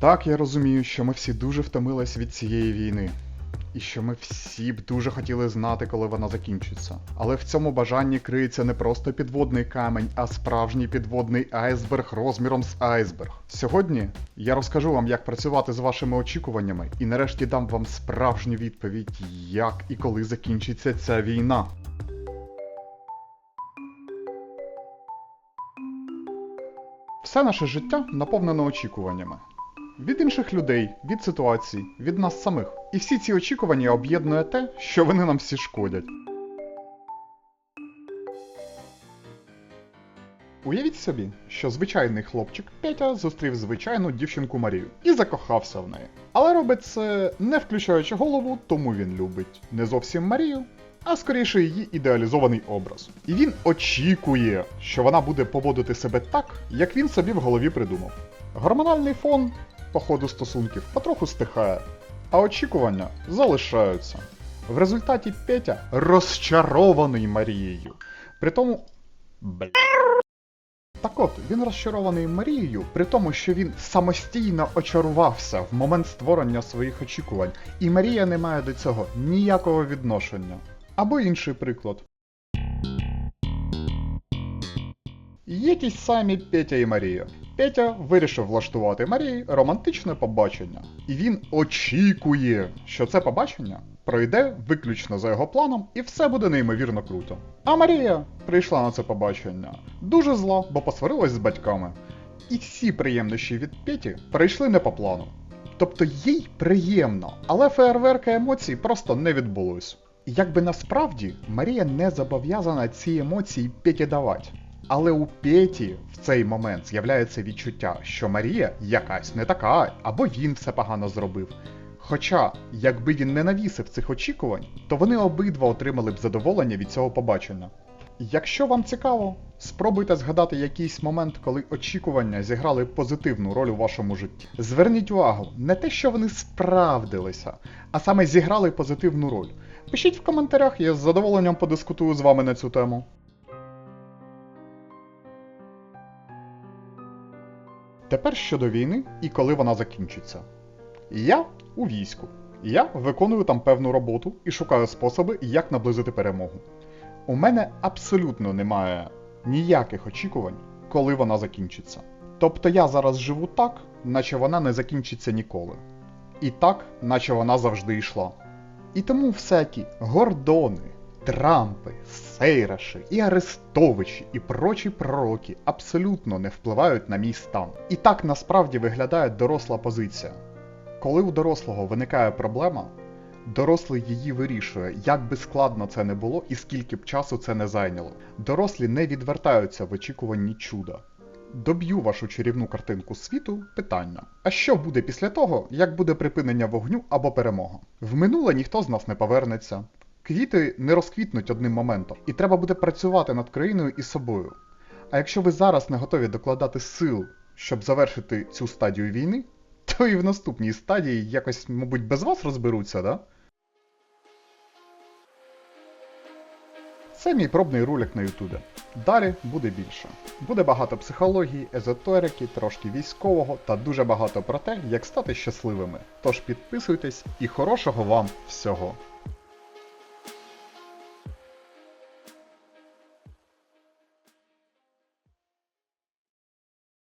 Так, я розумію, що ми всі дуже втомились від цієї війни. І що ми всі б дуже хотіли знати, коли вона закінчиться. Але в цьому бажанні криється не просто підводний камень, а справжній підводний айсберг розміром з айсберг. Сьогодні я розкажу вам, як працювати з вашими очікуваннями, і нарешті дам вам справжню відповідь, як і коли закінчиться ця війна. Все наше життя наповнено очікуваннями. Від інших людей, від ситуацій, від нас самих. І всі ці очікування об'єднує те, що вони нам всі шкодять. Уявіть собі, що звичайний хлопчик Петя зустрів звичайну дівчинку Марію і закохався в неї. Але робить це не включаючи голову, тому він любить не зовсім Марію, а скоріше її ідеалізований образ. І він очікує, що вона буде поводити себе так, як він собі в голові придумав. Гормональний фон по ходу стосунків потроху стихає, а очікування залишаються. В результаті Петя розчарований Марією. Притому. Бля. Так от, він розчарований Марією, при тому, що він самостійно очарувався в момент створення своїх очікувань, і Марія не має до цього ніякого відношення. Або інший приклад. Є ті самі Петя і Марія. Петя вирішив влаштувати Марії романтичне побачення. І він очікує, що це побачення пройде виключно за його планом, і все буде неймовірно круто. А Марія прийшла на це побачення дуже зла, бо посварилась з батьками. І всі приємнощі від Петі прийшли не по плану. Тобто їй приємно, але фейерверка емоцій просто не відбулось. Якби насправді Марія не зобов'язана ці емоції Петі давати. Але у Петі в цей момент з'являється відчуття, що Марія якась не така, або він все погано зробив. Хоча, якби він не навісив цих очікувань, то вони обидва отримали б задоволення від цього побачення. Якщо вам цікаво, спробуйте згадати якийсь момент, коли очікування зіграли позитивну роль у вашому житті. Зверніть увагу, не те, що вони справдилися, а саме зіграли позитивну роль. Пишіть в коментарях, я з задоволенням подискутую з вами на цю тему. Тепер щодо війни і коли вона закінчиться. Я у війську. Я виконую там певну роботу і шукаю способи, як наблизити перемогу. У мене абсолютно немає ніяких очікувань, коли вона закінчиться. Тобто я зараз живу так, наче вона не закінчиться ніколи. І так, наче вона завжди йшла. І тому всякі гордони, Трампи, Сейраші і Арестовичі і прочі пророки абсолютно не впливають на мій стан. І так насправді виглядає доросла позиція. Коли у дорослого виникає проблема, дорослий її вирішує, як би складно це не було і скільки б часу це не зайняло. Дорослі не відвертаються в очікуванні чуда. Доб'ю вашу чарівну картинку світу питання. А що буде після того, як буде припинення вогню або перемога? В минуле ніхто з нас не повернеться. Квіти не розквітнуть одним моментом, і треба буде працювати над країною і собою. А якщо ви зараз не готові докладати сил, щоб завершити цю стадію війни, то і в наступній стадії якось, мабуть, без вас розберуться, да? Це мій пробний ролик на Ютубі. Далі буде більше. Буде багато психології, езотерики, трошки військового та дуже багато про те, як стати щасливими. Тож підписуйтесь і хорошого вам всього!